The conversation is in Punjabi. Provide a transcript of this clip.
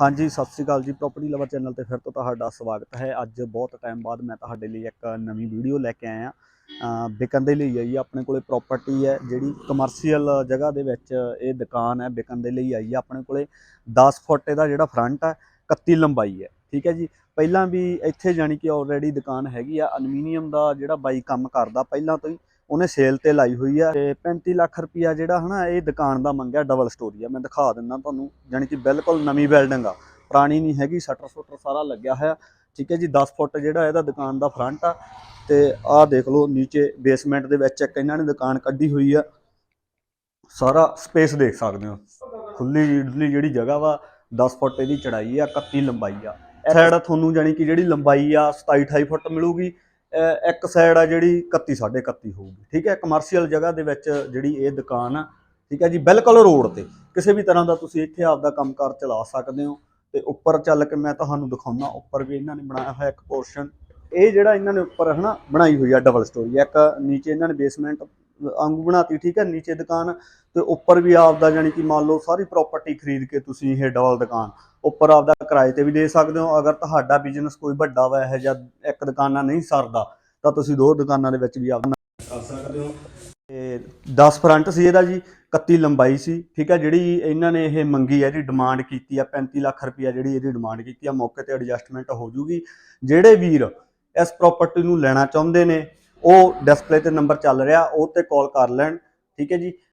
ਹਾਂਜੀ, ਸਤਿ ਸ੍ਰੀ ਅਕਾਲ ਜੀ। ਪ੍ਰੋਪਰਟੀ ਲਵਰ ਚੈਨਲ ਤੇ ਫਿਰ ਤੋਂ ਤੁਹਾਡਾ ਸਵਾਗਤ ਹੈ। ਅੱਜ ਬਹੁਤ ਟਾਈਮ ਬਾਅਦ ਮੈਂ ਤੁਹਾਡੇ ਲਈ ਇੱਕ ਨਵੀਂ ਵੀਡੀਓ ਲੈ ਕੇ ਆਇਆ। ਵਿਕਣ ਦੇ ਲਈ ਆਈ ਆਪਣੇ ਕੋਲੇ ਪ੍ਰਾਪਰਟੀ ਹੈ, ਜਿਹੜੀ ਕਮਰਸ਼ੀਅਲ ਜਗ੍ਹਾ ਦੇ ਵਿੱਚ ਇਹ ਦੁਕਾਨ ਹੈ, ਵਿਕਣ ਦੇ ਲਈ ਆਈ ਆਪਣੇ ਕੋਲੇ 10 ਫੁੱਟ ਇਹਦਾ ਜਿਹੜਾ ਫਰੰਟ ਹੈ 31 ਲੰਬਾਈ ਹੈ। ਠੀਕ ਹੈ ਜੀ? ਪਹਿਲਾਂ ਵੀ ਇੱਥੇ ਜਾਣੀ ਕਿ ਆਲਰੇਡੀ ਦੁਕਾਨ ਹੈਗੀ ਆ। ਅਲਮੀਨੀਅਮ ਦਾ ਜਿਹੜਾ ਬਾਈ ਕੰਮ ਕਰਦਾ, ਪਹਿਲਾਂ ਤੋਂ ਹੀ ਉਹਨੇ ਸੇਲ ਤੇ ਲਾਈ ਹੋਈ ਆ ਤੇ 35 ਲੱਖ ਰੁਪਿਆ ਜਿਹੜਾ ਹਨਾ ਇਹ ਦੁਕਾਨ ਦਾ ਮੰਗਿਆ ਡਬਲ ਸਟੋਰੀ ਆ। ਮੈਂ ਦਿਖਾ ਦਿੰਦਾ ਤੁਹਾਨੂੰ ਜਾਣੀ ਕਿ ਬਿਲਕੁਲ ਨਵੀਂ ਬਿਲਡਿੰਗ ਆ। ਪੁਰਾਣੀ ਨਹੀਂ ਹੈਗੀ ਸ਼ਟਰ ਸ਼ਟਰ ਸਾਰਾ ਲੱਗਿਆ ਹੋਇਆ। ਠੀਕ ਹੈ ਜੀ 10 ਫੁੱਟ ਜਿਹੜਾ ਇਹਦਾ ਦੁਕਾਨ ਦਾ ਫਰੰਟ ਆ। ਤੇ ਆਹ ਦੇਖ ਲਓ ਨੀਚੇ ਬੇਸਮੈਂਟ ਦੇ ਵਿੱਚ ਇੱਕ ਇਹਨਾਂ ਨੇ ਦੁਕਾਨ ਕੱਢੀ ਹੋਈ ਆ। ਸਾਰਾ ਸਪੇਸ ਦੇਖ ਸਕਦੇ ਹੋ। ਖੁੱਲੀ ਡੁੱਲੀ ਜਿਹੜੀ ਜਗ੍ਹਾ ਵਾ 10 ਫੁੱਟ ਇਹਦੀ ਚੜਾਈ ਆ 31 ਲੰਬਾਈ ਆ। ਸਾਈਡ ਤੁਹਾਨੂੰ ਜਾਣੀ ਕਿ ਜਿਹੜੀ ਲੰਬਾਈ ਆ 27 28 ਫੁੱਟ ਮਿਲੂਗੀ। ਇੱਕ ਸਾਈਡ ਆ ਜਿਹੜੀ 31 31.5 ਹੋਊਗੀ, ਠੀਕ ਹੈ? ਕਮਰਸ਼ੀਅਲ ਜਗ੍ਹਾ ਦੇ ਵਿੱਚ ਜਿਹੜੀ ਇਹ ਦੁਕਾਨ ਆ, ਠੀਕ ਹੈ ਜੀ? ਬਿਲਕੁਲ ਰੋਡ ਤੇ। ਕਿਸੇ ਵੀ ਤਰ੍ਹਾਂ ਦਾ ਤੁਸੀਂ ਇੱਥੇ ਆਪਦਾ ਕੰਮਕਾਰ ਚਲਾ ਸਕਦੇ ਹੋ। ਤੇ ਉੱਪਰ ਚੱਲ ਕੇ ਮੈਂ ਤੁਹਾਨੂੰ ਦਿਖਾਉਣਾ ਉੱਪਰ ਵੀ ਇਹਨਾਂ ਨੇ ਬਣਾਇਆ ਹੋਇਆ ਇੱਕ ਪੋਰਸ਼ਨ ਇਹ ਜਿਹੜਾ ਇਹਨਾਂ ਨੇ ਉੱਪਰ ਹਨਾ, ਬਣਾਈ ਹੋਈ ਆ ਡਬਲ ਸਟੋਰੀ ਇੱਕ ਨੀਚੇ ਇਹਨਾਂ ਨੇ ਬੇਸਮੈਂਟ ਵਾਂਗੂ ਬਣਾਤੀ, ਠੀਕ ਹੈ, ਨੀਚੇ ਦੁਕਾਨ ਤੇ ਉੱਪਰ ਵੀ ਆਪਦਾ ਜਾਨੀ ਕਿ ਮੰਨ ਲਓ ਸਾਰੀ ਪ੍ਰਾਪਰਟੀ ਖਰੀਦ ਕੇ ਤੁਸੀਂ ਇਹ ਡਬਲ ਦੁਕਾਨ, ਉੱਪਰ ਆਪਦਾ ਕਿਰਾਏ ਤੇ ਵੀ ਦੇ ਸਕਦੇ ਹੋ। ਅਗਰ ਤੁਹਾਡਾ ਬਿਜ਼ਨਸ ਕੋਈ ਵੱਡਾ ਵਾ, ਇਹ ਜਾਂ ਇੱਕ ਦੁਕਾਨਾਂ ਨਹੀਂ ਸਰਦਾ, ਤਾਂ ਤੁਸੀਂ ਦੋ ਦੁਕਾਨਾਂ ਦੇ ਵਿੱਚ ਵੀ ਆਪਦਾ ਕਰ ਸਕਦੇ ਹੋ। ਤੇ 10 ਫਰੰਟ ਸੀ ਇਹਦਾ ਜੀ 31 ਲੰਬਾਈ ਸੀ, ਠੀਕ ਹੈ, ਜਿਹੜੀ ਇਹਨਾਂ ਨੇ ਇਹ ਮੰਗੀ ਹੈ ਜੀ ਡਿਮਾਂਡ ਕੀਤੀ ਆ 35 ਲੱਖ ਰੁਪਈਆ ਜਿਹੜੀ ਇਹਦੀ ਡਿਮਾਂਡ ਕੀਤੀ ਆ, ਮੌਕੇ ਤੇ ਐਡਜਸਟਮੈਂਟ ਹੋ ਜੂਗੀ। ਜਿਹੜੇ ਵੀਰ ਇਸ ਪ੍ਰਾਪਰਟੀ ਨੂੰ ਲੈਣਾ ਚਾਹੁੰਦੇ ਨੇ ਉਹ ਡਿਸਪਲੇ ਤੇ ਨੰਬਰ ਚੱਲ ਰਿਹਾ ਉਹ ਤੇ ਕਾਲ ਕਰ ਲੈਣ ਠੀਕ ਹੈ ਜੀ?